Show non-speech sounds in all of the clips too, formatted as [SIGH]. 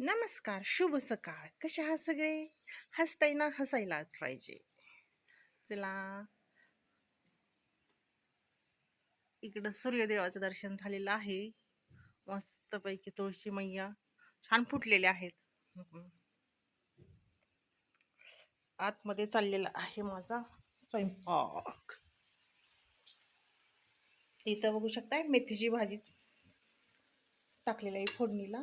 नमस्कार शुभ सकाळ. कशा आहात सगळे? हसताय ना हसायलाच पाहिजे. चला. इकडं सूर्यदेवाचं दर्शन झालेलं आहे. मस्तपैकी तुळशी मैया छान फुटलेल्या आहेत. आतमध्ये चाललेला आहे माझा स्वयंपाक. इथं बघू शकताय मेथीची भाजी टाकलेली आहे फोडणीला.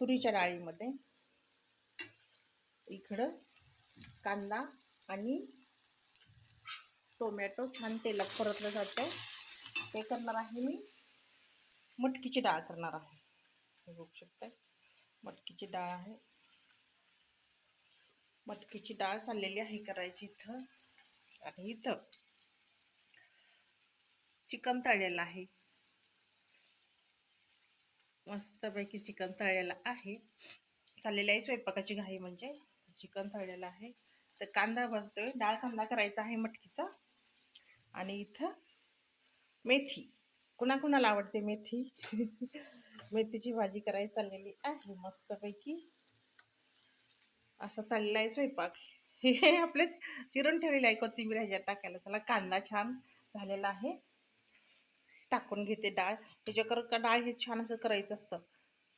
तुरीच्या डाळीमध्ये. इकडं कांदा आणि टोमॅटो छान तेलात परतलं जातं. ते करणार आहे मी. मटकीची डाळ करणार आहे. बघू शकताय. मटकीची डाळ आहे. मटकीची डाळ चाललेली आहे करायची इथं. आणि इथं चिकन तळलेलं आहे. मस्तपैकी चिकन तळलेलं आहे. चाललेलं आहे स्वयंपाकाची घाई म्हणजे. चिकन तळलेलं आहे. तर कांदा भाजतोय. डाळ कांदा करायचा आहे मटकीचा. आणि इथं मेथी. कुणाकुणाला आवडते मेथी? [LAUGHS] मेथीची भाजी करायची चाललेली आहे मस्तपैकी. असं चाललेला आहे स्वयंपाक. [LAUGHS] हे आपलेच चिरून ठेवलेलं आहे कोथिंबीर ह्याच्यात टाकायला. त्याला कांदा छान झालेला आहे. टाकून घेते डाळ. ह्याच्याकर का डाळ हे छान असं करायचं असतं.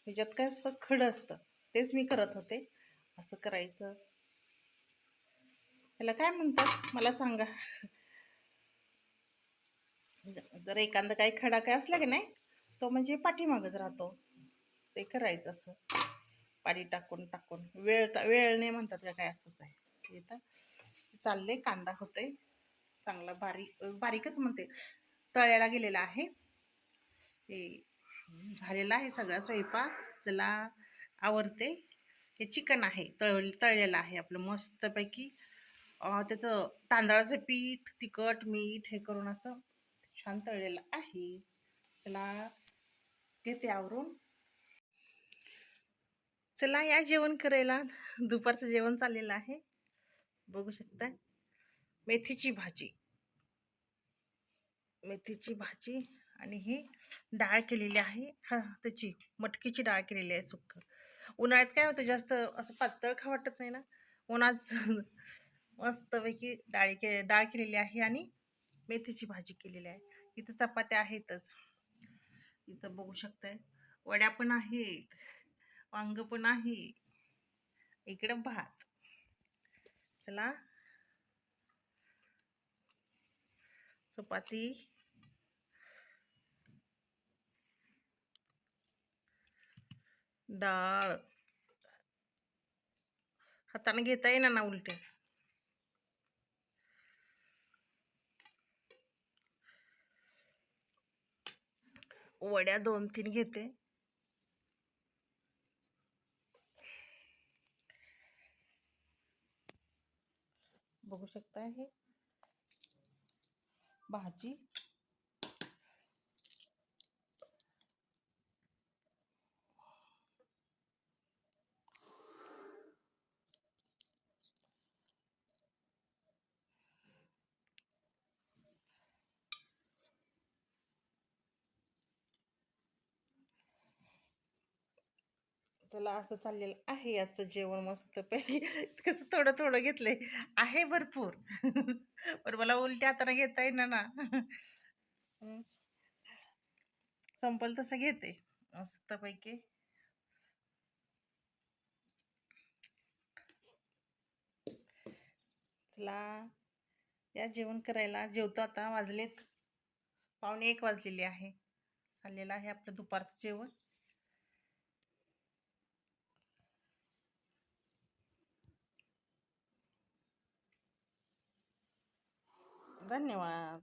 ह्याच्यात काय असतं? खडं असतं. तेच मी करत होते. असं करायचं. त्याला काय म्हणतात? मला सांगा. जर एखादं काही खडा काय असला की नाही तो म्हणजे पाठीमागच राहतो. ते करायचं असं. पाणी टाकून टाकून. वेळ वेळ नाही म्हणतात का काय असंच आहे. तर चालले कांदा होते चांगला बारीक बारीकच म्हणते. तळ्याला गेलेला आहे. हे झालेला आहे सगळा स्वयंपाक. चला आवडते हे चिकन आहे तळ तळलेलं आहे आपलं मस्तपैकी. त्याचं तांदळाचं पीठ तिखट मीठ हे करून असं छान तळलेलं आहे. चला घेते आवरून. चला या जेवण करायला. दुपारचं जेवण चाललेलं आहे. बघू शकता मेथीची भाजी. मेथीची भाजी आणि ही डाळ केलेली आहे. हा त्याची मटकीची डाळ केलेली आहे सुक्क. उन्हाळ्यात काय होतं जास्त असं पातळ खा वाटत नाही ना? उन्हात मस्तपैकी डाळी के डाळ केलेली आहे आणि मेथीची भाजी केलेली आहे. इथं चपात्या आहेतच. इथं बघू शकताय. वड्या पण आहेत. वांग पण आहे. इकडं भात. चला. चपाती. डाळ. हाताने घेता येईना ना उलटे. वड्या दोन तीन घेते. बघू शकता हे. भाजी. चला असं चाललेलं आहे आजचं जेवण मस्त पहिले कसं थोडं थोडं घेतलंय. आहे भरपूर. पण मला उलट्या हाताने घेता येईना ना. संपल तसं घेते. मस्त पैकी. चला. या जेवण करायला. जेवतो आता. वाजलेत. पावणे एक वाजलेले आहे. चाललेलं आहे आपलं दुपारचं जेवण. धन्यवाद